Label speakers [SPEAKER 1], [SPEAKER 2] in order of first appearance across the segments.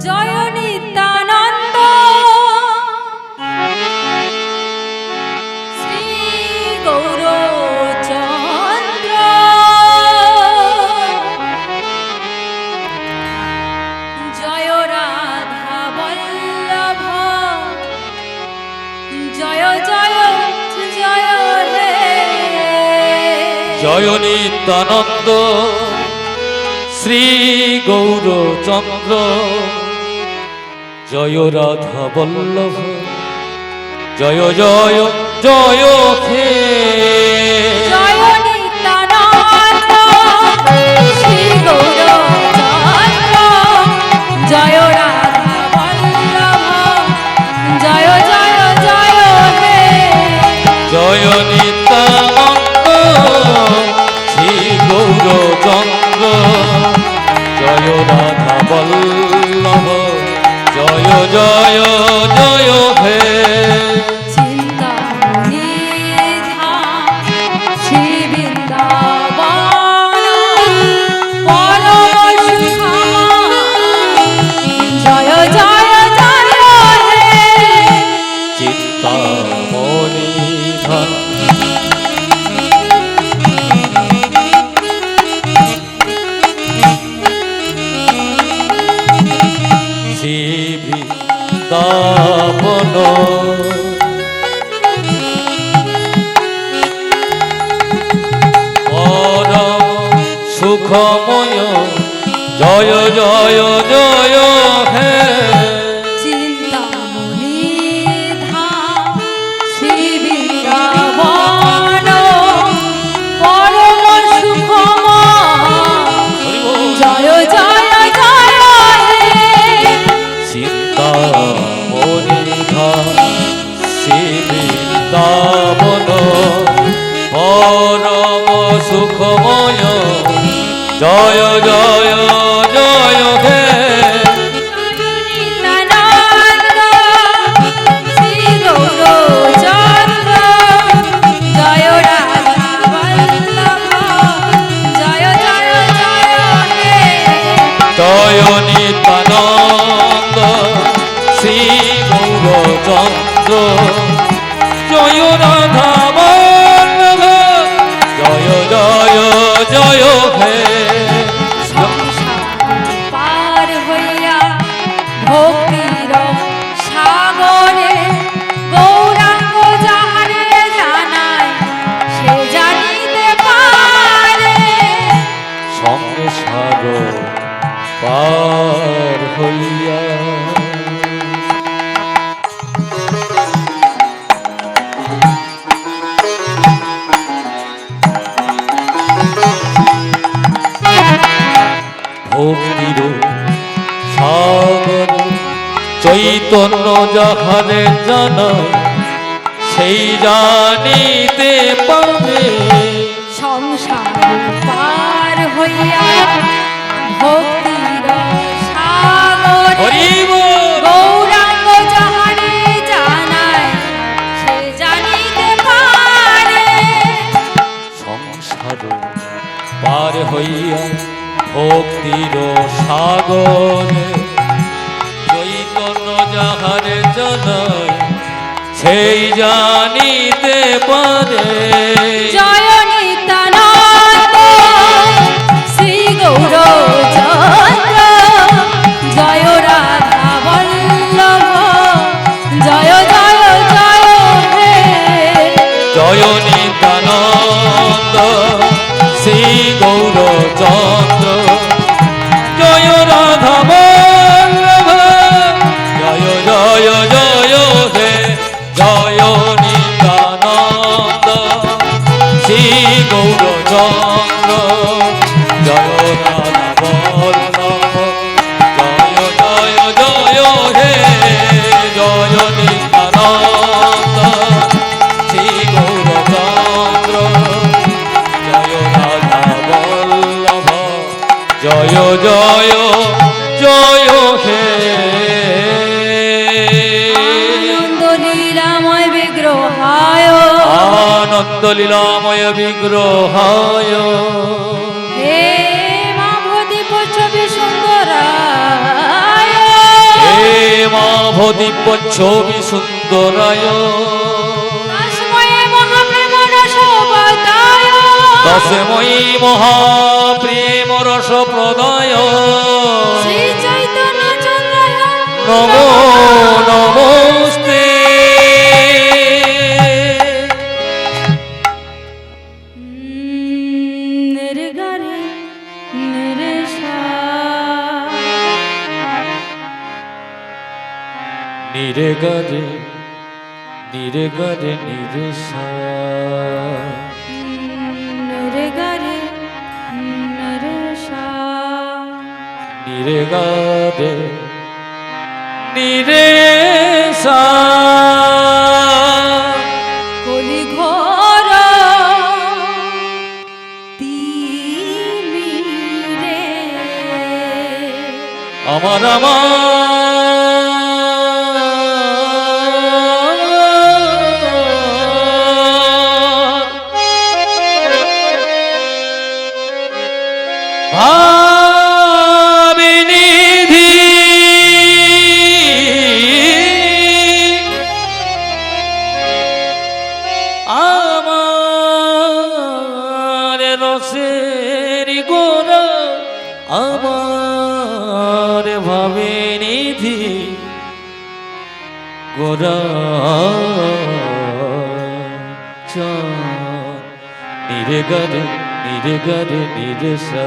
[SPEAKER 1] জয় নিত্যানন্দ শ্রী গৌরচন্দ্র জয় রাধা বল্লভ জয় জয় জয় হে।
[SPEAKER 2] জয় নিত্যানন্দ শ্রী গৌরচন্দ্র। জয় রাধা বল্লভ। জয় জয় জয় হে
[SPEAKER 1] জয় জয়
[SPEAKER 2] সুখময় জয় জয় জয় হে
[SPEAKER 1] জয় নিত্যানন্দ শ্রী গৌরচন্দ্র
[SPEAKER 2] সেই জানিতে পাবে।
[SPEAKER 1] সংসার পার হইয়া ভক্তির সাগরে গৌরাঙ্গ যাহারে জানায় সে জানিতে পারে।
[SPEAKER 2] সংসার পার হইয়া ভক্তির সাগর সেই জানিতে পারে।
[SPEAKER 1] গৌরচন্দ্র জয় রাধা বল্লভ জয় জয় জয় হে
[SPEAKER 2] জয় নিত্যানন্দ শ্রী গৌরচন্দ্র জয় রাধা বল্লভ জয় জয় জয় হে
[SPEAKER 1] আনন্দ লীলাময় বিগ্রহায়
[SPEAKER 2] আনন্দ লীলাময় বিগ্রহায়।
[SPEAKER 1] হে মা ভূতি ছবি সুন্দরায়।
[SPEAKER 2] দিব্য ছবি সুন্দরায়। দশময়ী মহাপ্রেম রস প্রদয়
[SPEAKER 1] শ্রী চৈতন্য চন্দ্রায়।
[SPEAKER 2] নমো নিরে গরে নিরে সা
[SPEAKER 1] নির্গরে নিরেশা
[SPEAKER 2] নিরে গরে নিরে
[SPEAKER 1] কলি ঘোর
[SPEAKER 2] আমার আমার ভাবিনিধি। আমার রসের গোরা আমার ভাবিনিধি। গোরা নিরে গরে নিরে গরে নিরে সা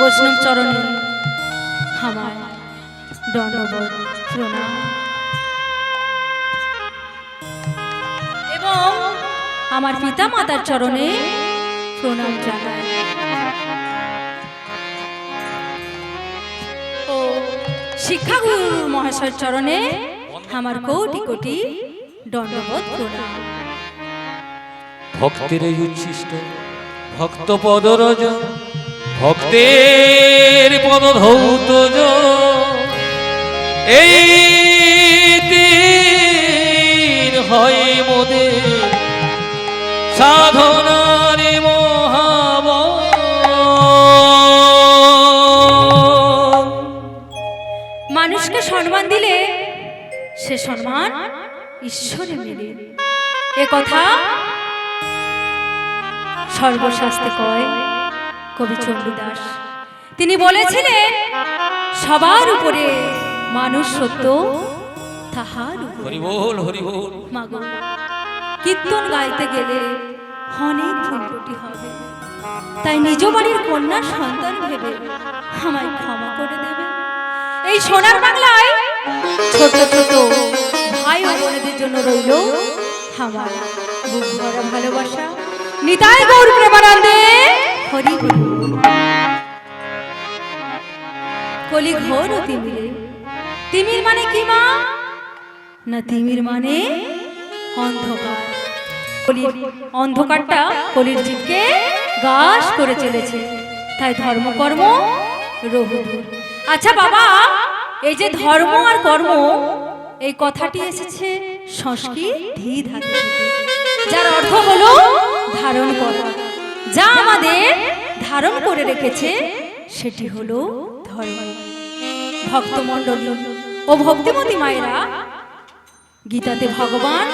[SPEAKER 1] বৈষ্ণব চরণে। আমার দণ্ডবোধ প্রণাম। এবং আমার পিতা মাতার চরণে প্রণাম জানাই। ও শিক্ষাগুরু মহাশয় চরণে আমার কোটি কোটি দণ্ডবোধ প্রণাম।
[SPEAKER 2] ভক্তের উচ্ছিষ্ট ভক্ত পদরজ ভক্তের পদ ধৌত এই দিন হয় মোদে সাধনার মহাব
[SPEAKER 1] মানুষকে সম্মান দিলে সে সম্মান ঈশ্বরে মেলে। এ কথা সর্বশাস্ত্রে কয়। কবি চণ্ডীদাস। তিনি বলেছিলেন সবার উপরে মানুষ সত্য তাহার উপরে
[SPEAKER 2] হরি বল হরি বল
[SPEAKER 1] মাগো। কীর্তন গাইতে গেলে অনেক ত্রুটি হবে। তাই নিজ বাড়ির কন্যা সন্তান ভেবে আমায় ক্ষমা করে দেবে। এই সোনার বাংলায় ছোট ছোট ভাই ও বোনেদের জন্য রইল আমার বুক ভরা ভালোবাসা। নিতাই গৌর প্রেমানন্দে হরি হরি। কলি ঘোর তিমিরে। তিমির মানে কি মা? না তিমির মানে অন্ধকার। কলির অন্ধকারটা কলির জীবকে গাছ করে চলেছে। তাই ধর্মকর্ম রঘুদূর আচ্ছা বাবা, এই যে ধর্ম আর কর্ম, এই কথাটি এসেছে সংস্কৃত ধী ধাতু যার অর্থ হলো ধারণ করা। যা আমাদের ধারণ করে রেখেছে, সেটি হলো ধর্ম। ভক্তমণ্ডলী ও ভক্তিমতী মায়েরা, গীতাতে ভগবান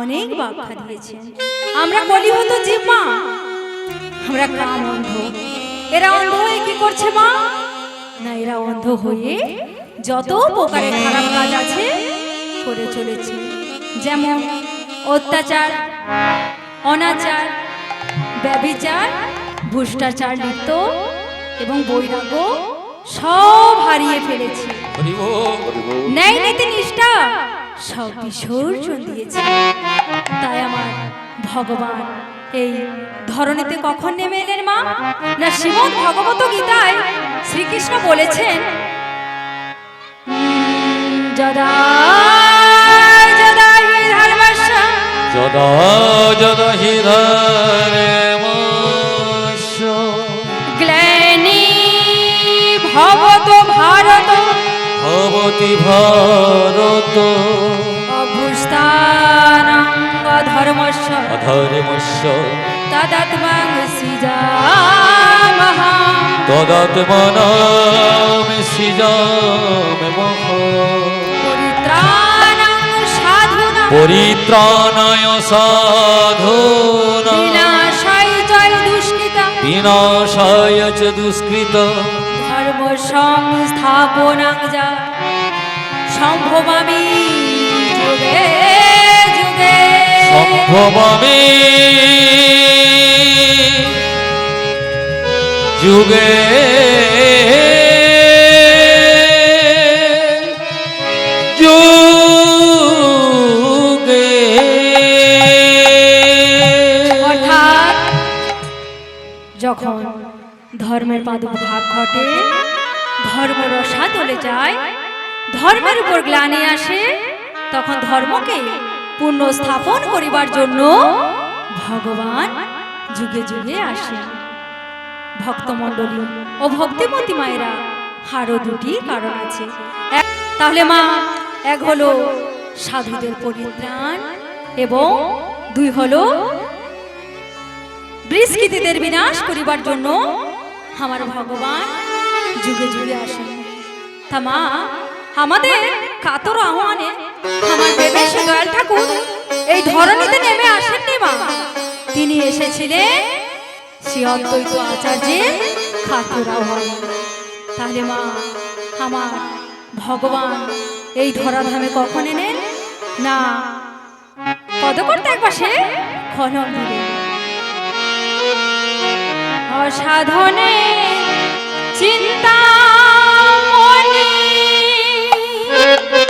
[SPEAKER 1] অনেক ব্যাখ্যা দিয়েছেন। আমরা বলি হতো যে মা, আমরা কাম অন্ধ। এরা অন্ধ হয়ে কি করছে মা? না, এরা অন্ধ হয়ে যত প্রকারের খারাপ কাজ আছে করে চলেছে। যেমন অত্যাচার, অনাচার ব্যবিচার ভ্রষ্টাচার লিপ্ত এবং বৈরাগ্য সব হারিয়ে ফেলেছে। ন্যায় নীতি নিষ্ঠা সব বিসর্জন দিয়েছে। তাই আমার ভগবান, এই ধরনীতে কখন নেমে এলেন মা? না শ্রীমদ ভগবত গীতায় শ্রীকৃষ্ণ বলেছেন, যদা যদা হি
[SPEAKER 2] যদা যদা হি
[SPEAKER 1] ভবত ভারত।
[SPEAKER 2] ভবতি ভারত।
[SPEAKER 1] অভুস্থানং ধর্মস্য
[SPEAKER 2] অধর্মস্য
[SPEAKER 1] তদাত্মাং সৃজামহ
[SPEAKER 2] তদাত্মনাম সৃজামহ পরিত্রাণায় সাধুনা
[SPEAKER 1] বিনাশায় জয় দুষ্কৃতং
[SPEAKER 2] বিনাশায় চ দুষ্কৃত
[SPEAKER 1] সংস্থাপনাং যা সম্ভবামি যুগে যুগে।
[SPEAKER 2] সম্ভবামি যুগে।
[SPEAKER 1] যখন ধর্মের প্রাদুর্ভাব ঘটে ধর্ম রসা চলে যায়, ধর্মের উপর গ্লানি আসে, তখন ধর্মকে পূর্ণ স্থাপন করিবার জন্য ভগবান যুগে যুগে আসে। ভক্তমণ্ডলী ও ভক্তিমতী মায়েরা, আরও দুটি কারণ আছে। তাহলে মা, এক হলো সাধুদের পরিত্রাণ এবং দুই হলো বৃষ্কৃতিদের বিনাশ করিবার জন্য আমার ভগবান যুগে যুগে আসেন তা মা আমাদের কাতর আহ্বানে আমার দেবেশ দয়াল ঠাকুর এই ধরনীতে নেমে আসেননি মা। তিনি এসেছিলেন শ্রী অদ্বৈত আচার্যের কাতর আহ্বানে। তাহলে মা, আমার ভগবান এই ধরাধামে কখন এলেন? না, পদকর্তা এক পাশে কলম দিলেন। অসাধনে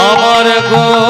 [SPEAKER 2] আমার গোনা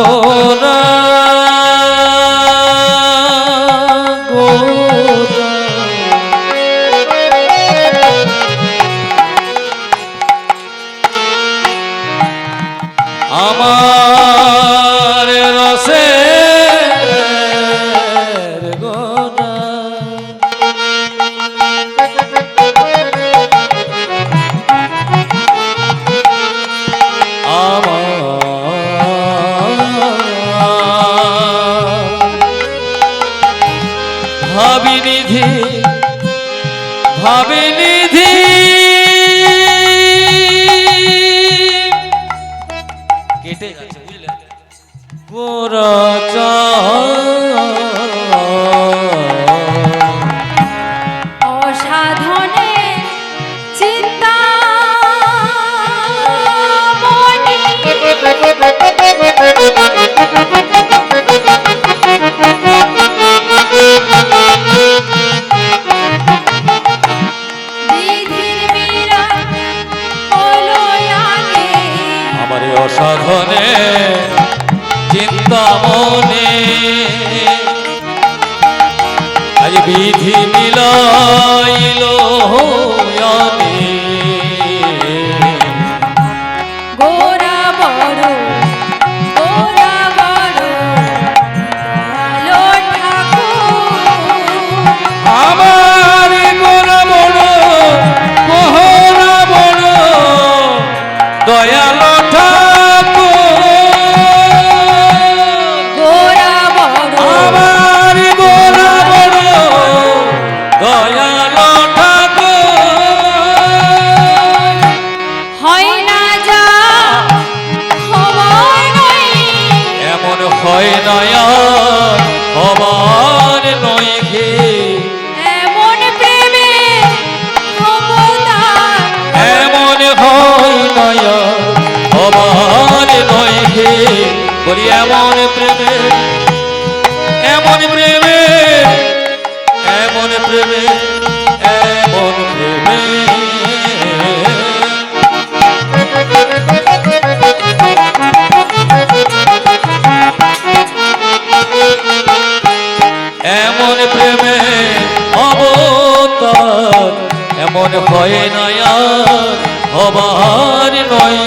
[SPEAKER 2] এমন হয় নয়ার হবার নয়।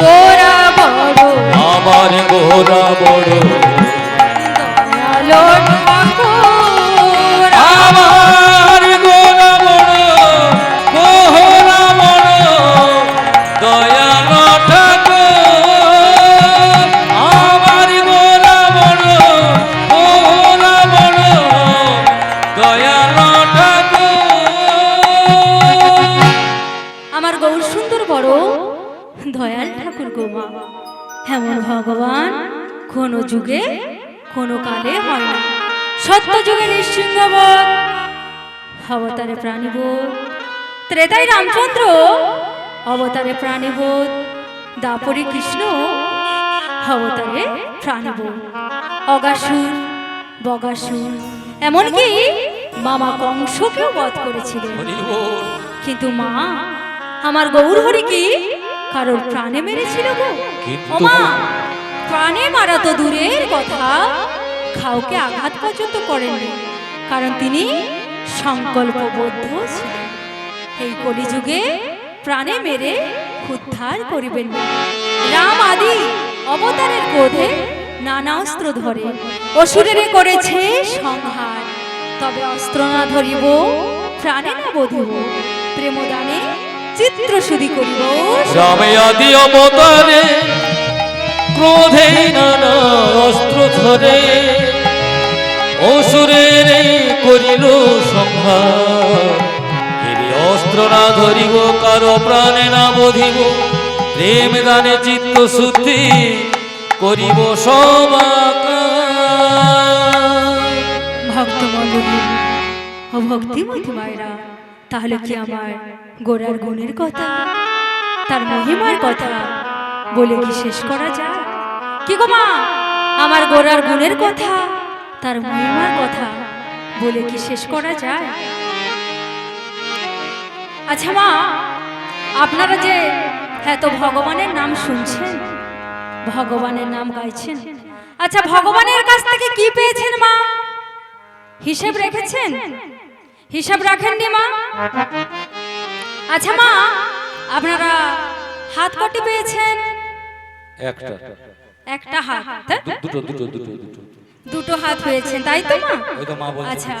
[SPEAKER 1] গোরা বড়।
[SPEAKER 2] আমার গোরা বড়।
[SPEAKER 1] হেমন ভগবান কোন যুগে কোন কালে হয় না। সত্য যুগে নিঃসিংহবধ অবতারে প্রাণীবোধ ত্রেতাই রামচন্দ্র অবতারে প্রাণীবোধ দাপরে কৃষ্ণ অবতারে প্রাণীবোধ অগাসুর বগাসুর এমনকি মামা কংসকেও বধ করেছিলেন। কিন্তু মা আমার গৌর হরি কি? কারোর প্রাণে মেরেছিল গো?
[SPEAKER 2] কিন্তু
[SPEAKER 1] ও মা প্রাণে মারা তো দূরের কথা। খাওকে আঘাত পর্যন্ত করেননি কারণ তিনি সংকল্পবদ্ধ ছিলেন। এই কলিযুগে প্রাণে মেরে উদ্ধার করিবেন না। রাম আদি অবতারের ক্রোধে নানা অস্ত্র ধরে অসুরের করেছে সংহার। তবে অস্ত্র না ধরিব প্রাণে না বধিব। প্রেমদানে চিত্র শুধি করিব।
[SPEAKER 2] রামে আদি অবতারে ক্রোধে নানা অস্ত্র ধরে অসুরের করিল সংহার। অস্ত্র না ধরিব কারও প্রাণে না বধিব প্রেম দানে চিত্ত শুদ্ধি করিব সবাকার
[SPEAKER 1] ভক্ত মন্ডলী ও ভক্তিমতী মায়েরা তাহলে কি আমার গোড়ার গুণের কথা? তার মহিমার কথা? বলে কি শেষ করা যায়? কি গো মা? আমার গোড়ার গুণের কথা? তার মহিমার কথা? বলে কি শেষ করা যায়? আচ্ছা মা আপনারা যে এত ভগবানের নাম শুনছেন ভগবানের নাম গাইছেন আচ্ছা ভগবানের কাছ থেকে কি পেয়েছেন মা? হিসেব রেখেছেন? হিসাব রাখেননি মা? আচ্ছা মা আপনারা হাত কটি পেয়েছেন?
[SPEAKER 2] একটা।
[SPEAKER 1] একটা হাত তাই
[SPEAKER 2] দুটো দুটো দুটো দুটো।
[SPEAKER 1] দুটো হাত পেয়েছেন তাই তো মা?
[SPEAKER 2] ওই তো মা বলছে।
[SPEAKER 1] আচ্ছা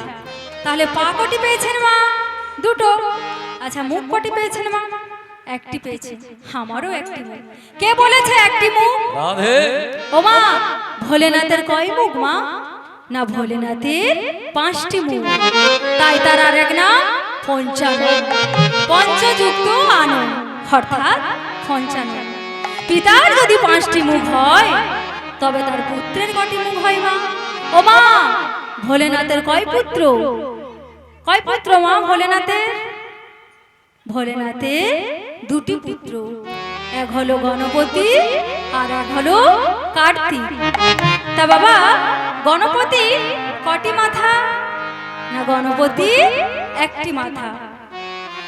[SPEAKER 1] তাহলে পা কটি পেয়েছেন মা? দুটো। আচ্ছা মুখ কটি পেয়েছেন মা? একটি পেয়েছেন। আমারও একটি মুখ। কে বলেছে একটি মুখ?
[SPEAKER 2] রাধে।
[SPEAKER 1] ও মা ভোলেনাথের কয় মুখ মা? না ভোলেনাথের পাঁচটি মুখ তাই তার আর এক নাম পঞ্চানন। পঞ্চযুক্ত আনন। অর্থাৎ পঞ্চানন। পিতার যদি পাঁচটি মুখ হয় তবে তার পুত্রের কটি মুখ হয় মা? ও মা ভোলেনাথের কয় পুত্র? কয় পুত্র মা ভোলেনাথের? ভোলেনাথের দুটি পুত্র। এক হলো গণপতি আর এক হলো কার্তিক। তা বাবা, গণপতি কটি মাথা? না, গণপতি একটি মাথা।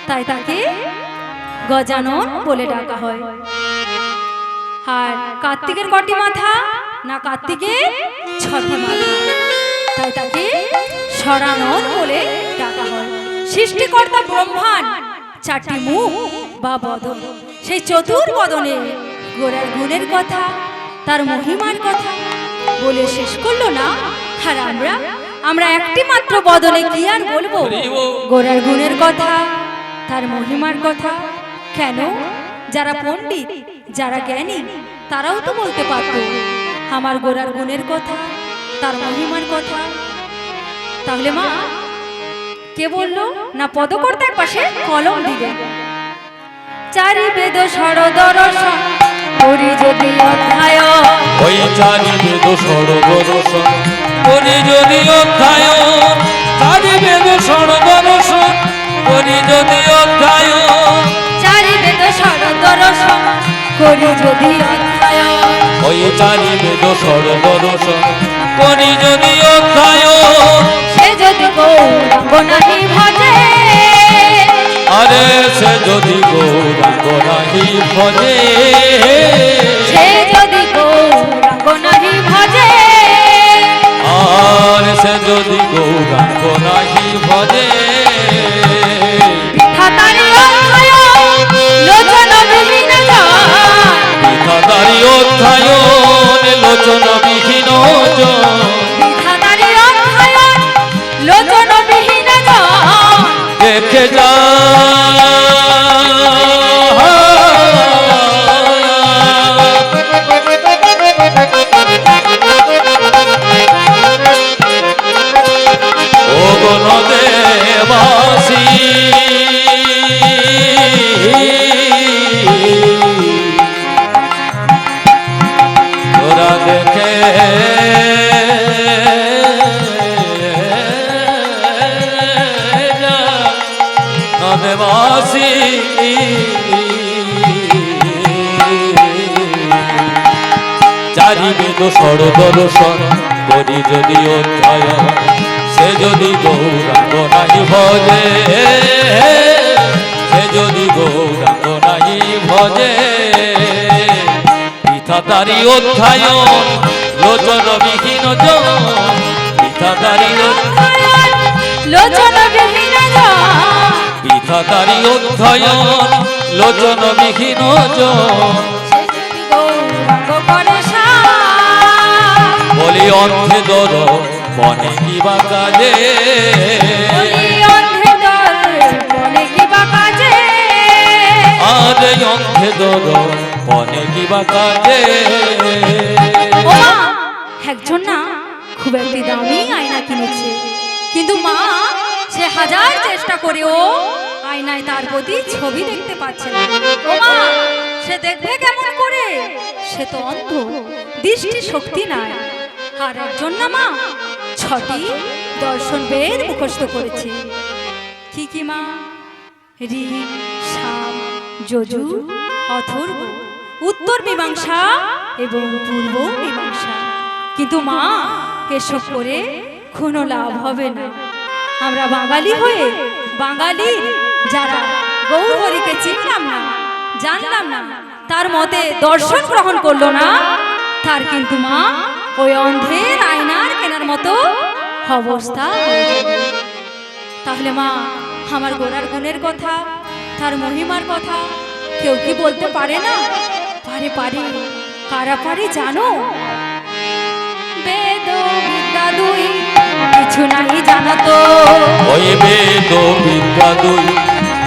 [SPEAKER 1] তাই তাকে গজানন বলে ডাকা হয়। আর কার্তিকের কটি মাথা? না কার্তিকে ছটি মাথা। তাই তাকে সরানন বলে ডাকা হয়। সৃষ্টিকর্তা ব্রহ্মাণ চারটি মুখ বা বদন। সেই চতুর বদনে গোড়ার গুণের কথা, তার মহিমার কথা বলে শেষ করল না। আর আমরা আমরা একটি মাত্র বদনে কি আর বলব? গোড়ার গুণের কথা, তার মহিমার কথা। কেন? যারা পণ্ডিত, যারা জ্ঞানী, তারাও তো বলতে পারত, আমার গোড়ার গুণের কথা, তার মহিমার কথা। তাহলে মা, কে বলল? না পদকর্তার পাশে কলম দিবে চারি বেদ সরদর্শন করি যদি অধ্যায়।
[SPEAKER 2] ওই চারি বেদ সর্বদর্শন করি যদি অধ্যায়ন চারি বেদ সর্বদর্শন করি যদি অধ্যায়ন
[SPEAKER 1] চারি বেদ সরদর্শন করি যদি অধ্যায়
[SPEAKER 2] ওই চারি বেদ সর্বদর্শন করি যদি অধ্যায়ন।
[SPEAKER 1] সে যদি গৌরাঙ্গ নাহি ভজে।
[SPEAKER 2] আরে সে যদি গৌরাঙ্গ নাহি ভজে।
[SPEAKER 1] সে যদি
[SPEAKER 2] আর সে যদি গৌরাঙ্গ নাহি ভজে
[SPEAKER 1] লোচন বিহীন
[SPEAKER 2] বেদ সরদর্শন করি যদি অধ্যয়ন সে যদি গৌরাঙ্গ নাহি ভজে, সে যদি গৌরাঙ্গ নাহি ভজে, পিতা তারি অধ্যায়ন লোচন বিহীন জন। পিতা তারি
[SPEAKER 1] লোচন বিহীন
[SPEAKER 2] পিতা তারি অধ্যয়ন লোচন বিহীন জন। বলি অন্ধে দর কাজে?
[SPEAKER 1] বলে কি বা কাজে?
[SPEAKER 2] আর অন্ধে দর বনে কিবা কাজে?
[SPEAKER 1] মা একজন না খুব একটি দামি আয়না কিনেছে। কিন্তু মা সে হাজার চেষ্টা করেও আয়নায় তার প্রতি ছবি দেখতে পাচ্ছে না। ও মা সে দেখবে কেমন করে? সে তো অন্ধ দৃষ্টি শক্তি নাই। আর একজন না মা ছটি দর্শন বেদ মুখস্থ করেছে। কি কি মা? ঋ সাম যজু, অথর্ব, উত্তর মীমাংসা এবং পূর্ব মীমাংসা। কিন্তু মা, এসব করে কোনো লাভ হবে না। আমরা বাঙালি হয়ে বাঙালি যারা গৌরহরিকে চিনলাম না, জানলাম না, তার মতে দর্শন গ্রহণ করল না, তার কিন্তু মা ওই অন্ধের আয়নার কেনার মতো অবস্থা। তাহলে মা, আমার গোড়ার গুণের কথা, তার মহিমার কথা কেউ কি বলতে পারে না? পারে পারে। কারা পারে জানো? কিছু নাই জানো তো।
[SPEAKER 2] ওই বেদ বিদ্যা দুই,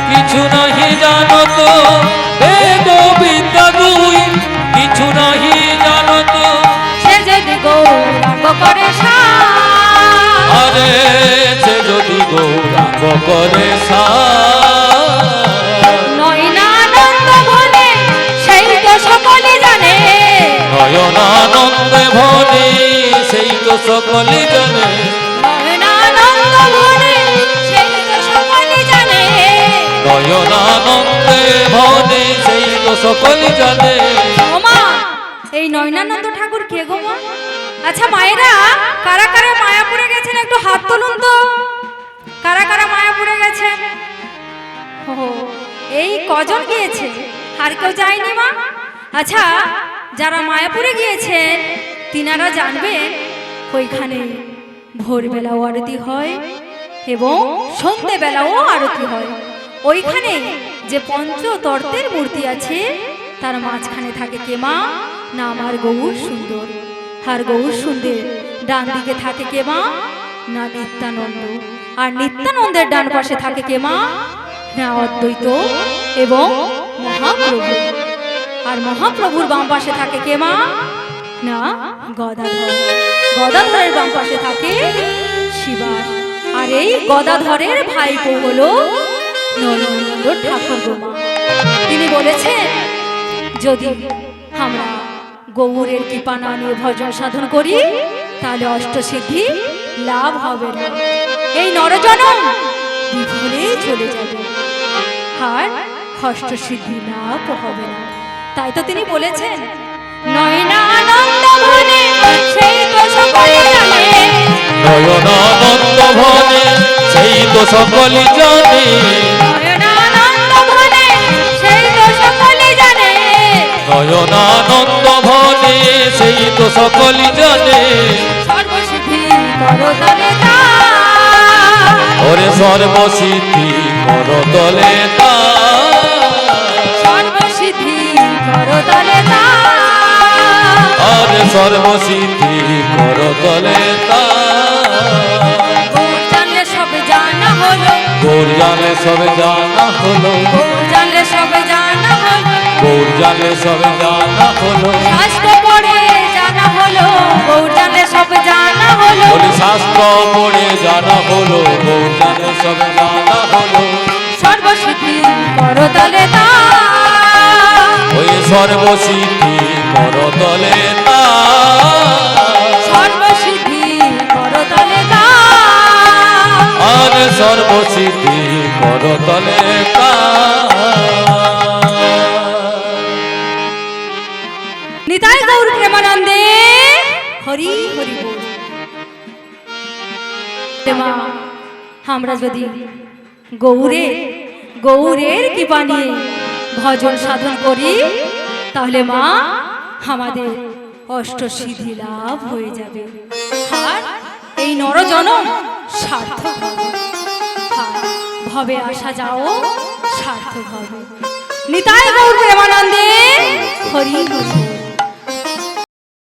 [SPEAKER 2] কিছু নাহি জানত বেদ বিদ্যা দুই, কিছু নাহি
[SPEAKER 1] করে নয়নানন্দ বলে সেই তো সকলে জানে।
[SPEAKER 2] নয়নানন্দে ভনে সেই তো সকলে জানে।
[SPEAKER 1] নয়নানন্দ বলে সেই তো সকলে জানে।
[SPEAKER 2] নয়নানন্দে ভনে সেই তো সকলে জানে।
[SPEAKER 1] এই নয়নানন্দ ঠাকুর কে গো? আচ্ছা মায়েরা কারা কারা মায়াপুরে গেছেন? একটু হাত তুলুন তো। গেছেন ও, এই কজন গিয়েছে? আর কেউ যায়নি মা? আচ্ছা যারা মায়াপুরে গিয়েছেন, তিনারা জানবেন ওইখানে ভোরবেলাও আরতি হয় এবং সন্ধেবেলাও আরতি হয়। ওইখানে যে পঞ্চতর্তের মূর্তি আছে, তার মাঝখানে থাকে কে মা? না আমার গৌর সুন্দর। আর গৌর সুন্দর ডান দিকে থাকে কে মা? না নিত্যানন্দ। আর নিত্যানন্দের ডান পাশে থাকে কে মা? না অদ্বৈত এবং মহাপ্রভু। আর মহাপ্রভুর বাম পাশে থাকে কে মা? না, গদাধর। গদাধরের বাম পাশে থাকে শিবাস আর এই গদাধরের ভাইপো হলো নরেন্দ্র ঠাকুর গোমা তিনি বলেছেন, যদি আমরা গৌরের কৃপা না নিয়ে ভজন সাধন করি, তাহলে অষ্টসিদ্ধি লাভ হবে না। এই নরজনম বিফলে চলে যাবে। আর অষ্টসিদ্ধি লাভ হবে না। তাই তো তিনি বলেছেন নয়নানন্দ ভনে সেই তো সকলে জানে।
[SPEAKER 2] নয়নানন্দ ভনে সেই তো সকলই জানে।
[SPEAKER 1] নয়নানন্দ ভনে সেই তো সকলে জানে।
[SPEAKER 2] নয়নানন্দ ভনে সেই তো জানে।
[SPEAKER 1] সর্বসিদ্ধি
[SPEAKER 2] ওরে সর্বসিদ্ধি করতলে তা
[SPEAKER 1] সর্বসিদ্ধি গৌর জানলে সব জানা হলো।
[SPEAKER 2] গৌর সবে জানা হলো।
[SPEAKER 1] গৌর জানলে সব জানা হলো।
[SPEAKER 2] গৌর সবে জানা হলো।
[SPEAKER 1] শাস্ত্র পড়ে জানা হলো গৌর জানে
[SPEAKER 2] সবে জানা হলো।
[SPEAKER 1] সর্বসিদ্ধি করতলে
[SPEAKER 2] ওই সর্বসিদ্ধি করতলে তা।
[SPEAKER 1] সর্বসিদ্ধি
[SPEAKER 2] আর সর্বসিদ্ধি তা।
[SPEAKER 1] নিতাই গৌর প্রেমানন্দে হরি হরি আমরা যদি গৌরে, গৌরের কৃপা নিয়ে ভজন সাধন করি, তাহলে মা, আমাদের অষ্ট সিদ্ধি লাভ হয়ে যাবে। আর এই নরজনম সার্থক হবে। ভবে আসা যাও, সার্থক হবে। নিতাই গৌর প্রেমানন্দে